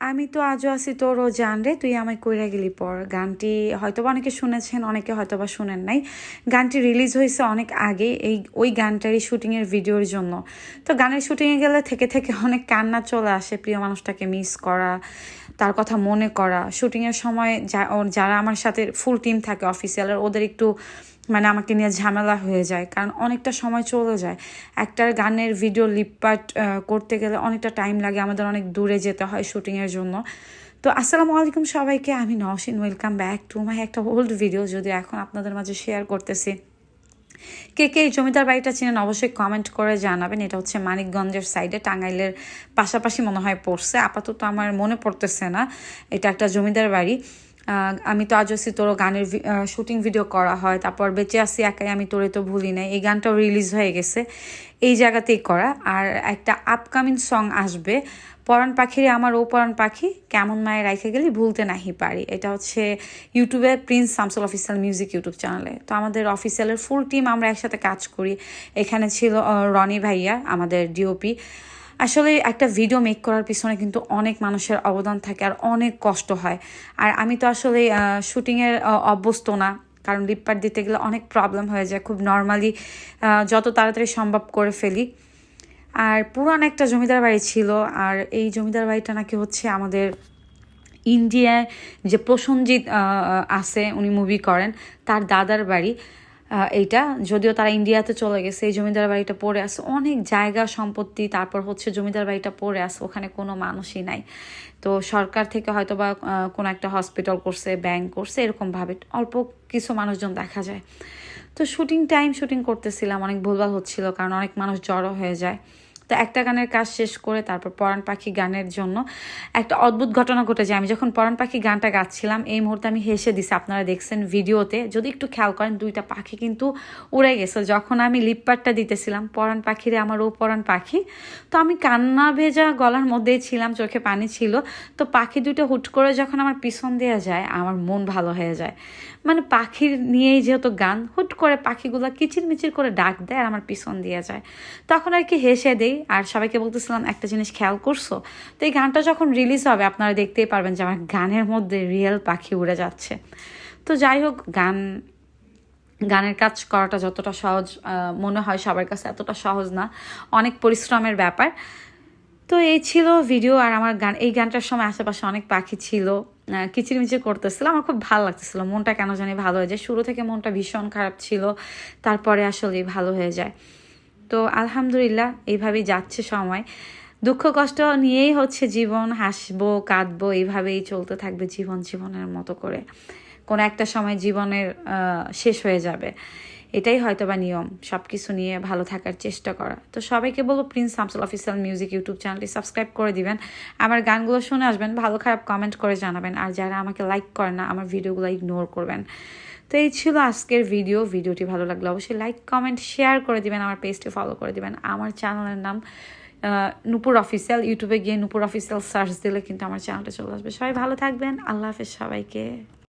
আমি তো আজও আছি তোর ও জান রে, তুই আমায় কইরা গেলি পর। গানটি হয়তোবা অনেকে শুনেছেন, অনেকে হয়তোবা শুনেন নাই। গানটি রিলিজ হয়েছে অনেক আগে, এই, ওই গানটারই শুটিংয়ের ভিডিওর জন্য। তো গানের শুটিংয়ে গেলে থেকে থেকে অনেক কান্না চলে আসে, প্রিয় মানুষটাকে মিস করা, তার কথা মনে করা। শুটিংয়ের সময় যারা আমার সাথে ফুল টিম থাকে অফিসিয়ালের ওদের একটু মানে আমাকে নিয়ে ঝামেলা হয়ে যায়, কারণ অনেকটা সময় চলে যায়। একটা গানের ভিডিও লিপপাট করতে গেলে অনেকটা টাইম লাগে, আমাদের অনেক দূরে যেতে হয় শুটিংয়ের জন্য। তো আসসালামু আলাইকুম সবাইকে, আমি Naushin welcome back to my একটা ওল্ড ভিডিও যদি এখন আপনাদের মাঝে শেয়ার করতেছি। কে কে এই জমিদার বাড়িটা চিনেন অবশ্যই কমেন্ট করে জানাবেন। এটা হচ্ছে মানিকগঞ্জের সাইডে টাঙ্গাইলের পাশাপাশি মনে হয় পড়ছে। আপাতত আমার মনে পড়তেছে না, এটা একটা জমিদার বাড়ি। আমি তো আজ আসি তোরও গানের শুটিং ভিডিও করা হয়, তারপর বেঁচে আসি একাই, আমি তোরে তো ভুলি নাই। এই গানটাও রিলিজ হয়ে গেছে, এই জায়গাতেই করা। আর একটা আপকামিং সং আসবে, পরাণ পাখিরে আমার ও পরাণ পাখি, কেমন মায়ে রাইখে গেলি ভুলতে নাহি পারি। এটা হচ্ছে ইউটিউবে Prince Samsul official music YouTube চ্যানেলে তো আমাদের অফিসিয়ালের ফুল টিম আমরা একসাথে কাজ করি। এখানে ছিল রনি ভাইয়া, আমাদের ডিওপি আসলে একটা ভিডিও মেক করার পিছনে কিন্তু অনেক মানুষের অবদান থাকে আর অনেক কষ্ট হয়। আর আমি তো আসলে শুটিংয়ের অভ্যস্ত না। কারণ লিপপাট দিতে গেলে অনেক প্রবলেম হয়ে যায়। খুব নর্মালি যত তাড়াতাড়ি সম্ভব করে ফেলি। আর পুরান একটা জমিদার বাড়ি ছিল। আর এই জমিদার বাড়িটা নাকি হচ্ছে আমাদের ইন্ডিয়ায় যে প্রসঞ্জিৎ আছে, উনি মুভি করেন। তার দাদার বাড়ি। এইটা। যদিও তারা ইন্ডিয়াতে চলে গেছে, এই জমিদার বাড়িটা পড়ে আসে অনেক জায়গা সম্পত্তি, তারপর হচ্ছে জমিদার বাড়িটা পড়ে আসে ওখানে কোনো মানুষই নাই। তো সরকার থেকে হয়তো বা কোনো একটা হসপিটাল করছে ব্যাংক করছে, এরকমভাবে অল্প কিছু মানুষজন দেখা যায়। তো শুটিং টাইম শুটিং করতেছিলাম, অনেক ভুলভাল হচ্ছিল, কারণ অনেক মানুষ জড়ো হয়ে যায়। তো একটা গানের কাজ শেষ করে তারপর পরাণ পাখি গানের জন্য একটা অদ্ভুত ঘটনা ঘটেছে। আমি যখন পরাণ পাখি গানটা গাচ্ছিলাম, এই মুহূর্তে আমি হেসে দিছি। আপনারা দেখছেন ভিডিওতে, যদি একটু খেয়াল করেন দুইটা পাখি কিন্তু উড়ে গেছে। যখন আমি লিপপাটটা দিতেছিলাম, পরাণ পাখিরে আমার ও পরাণ পাখি, তো আমি কান্না ভেজা গলার মধ্যেই ছিলাম, চোখে পানি ছিল। তো পাখি দুটো হুট করে যখন আমার পিছন দেওয়া যায়, আমার মন ভালো হয়ে যায়। মানে পাখির নিয়েই যেহেতু গান, হুট করে পাখিগুলো কিচির মিচির করে ডাক দেয় আর আমার পিছন দিয়ে যায়। তখন আর কি হেসে দেই আর সবাইকে বলতেছিলাম, একটা জিনিস খেয়াল করছ? তো এই গানটা যখন রিলিজ হবে, আপনারা দেখতেই পারবেন যে আমার গানের মধ্যে রিয়েল পাখি উড়ে যাচ্ছে। তো যাই হোক, গান, গানের কাজ করাটা যতটা সহজ মনে হয় সবার কাছে এতটা সহজ না। অনেক পরিশ্রমের ব্যাপার। তো এই ছিল ভিডিও আর আমার গান, এই গানটার সময় আশেপাশে অনেক পাখি ছিল কিচিরমিচির করতেছিল, আমার খুব ভালো লাগতেছিল, মনটা কেন জানি ভালো হয়ে যায়। শুরু থেকে মনটা ভীষণ খারাপ ছিল, তারপরে আসলে ভালো হয়ে যায়। তো আলহামদুলিল্লাহ, এইভাবেই যাচ্ছে সময়। দুঃখ কষ্ট নিয়েই হচ্ছে জীবন, হাসবো, কাঁদবো, এইভাবেই চলতে থাকবে জীবন জীবনের মতো করে। কোনো একটা সময় জীবনের শেষ হয়ে যাবে। এটাই হয়তো বা নিয়ম সব কিছু নিয়ে ভালো থাকার চেষ্টা করা। তো সবাইকে বলব, Prince Samsul official music YouTube চ্যানেলটি সাবস্ক্রাইব করে দিবেন। আমার গানগুলো শুনে আসবেন, ভালো খারাপ কমেন্ট করে জানাবেন, আর যারা আমাকে লাইক করে না, আমার ভিডিওগুলো ইগনোর করবেন। তো এই ছিল আজকের ভিডিও। ভিডিওটি ভালো লাগলে অবশ্যই লাইক, কমেন্ট, শেয়ার করে দিবেন, আমার পেজটি ফলো করে দিবেন। আমার চ্যানেলের নাম নূপুর অফিসিয়াল, ইউটিউবে গিয়ে নূপুর অফিসিয়াল সার্চ দিলে কিন্তু আমার চ্যানেলটা চলে আসবে। সবাই ভালো থাকবেন, আল্লাহ হাফেজ সবাইকে।